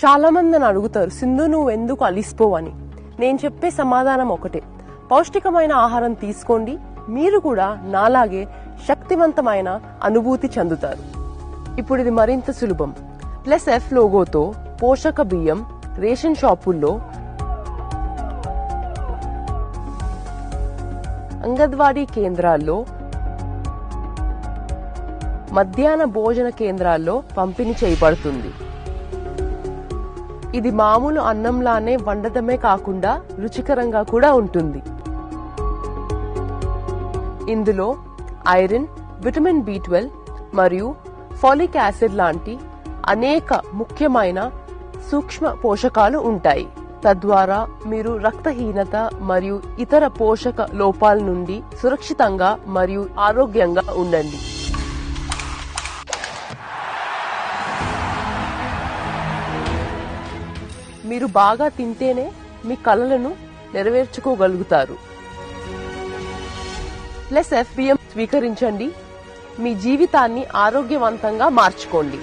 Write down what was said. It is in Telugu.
చాలా మంది నన్ను అడుగుతారు సింధు నువ్వు ఎందుకు అలిసిపోవని నేను చెప్పే సమాధానం ఒకటే. పౌష్టికమైన ఆహారం తీసుకోండి మీరు కూడా నాలాగే శక్తివంతమైన అనుభూతి చెందుతారు. ఇప్పుడు ఇది మరింత సులభం. ప్లస్ ఎఫ్ లోగోతో పోషక బియ్యం రేషన్ షాపుల్లో అంగన్వాడీ కేంద్రాల్లో మధ్యాహ్న భోజన కేంద్రాల్లో పంపిణీ చేయబడుతుంది. ఇది మామూలు అన్నంలానే వండటమే కాకుండా రుచికరంగా కూడా ఉంటుంది. ఇందులో ఐరన్ విటమిన్ బి ట్వెల్వ్ మరియు ఫాలిక్ యాసిడ్ లాంటి అనేక ముఖ్యమైన సూక్ష్మ పోషకాలు ఉంటాయి. తద్వారా మీరు రక్తహీనత మరియు ఇతర పోషక లోపాల నుండి సురక్షితంగా మరియు ఆరోగ్యంగా ఉండండి. మీరు బాగా తింటేనే మీ కలలను నెరవేర్చుకోగలుగుతారు. ప్లస్ ఎఫ్బిఎం స్వీకరించండి. మీ జీవితాన్ని ఆరోగ్యవంతంగా మార్చుకోండి.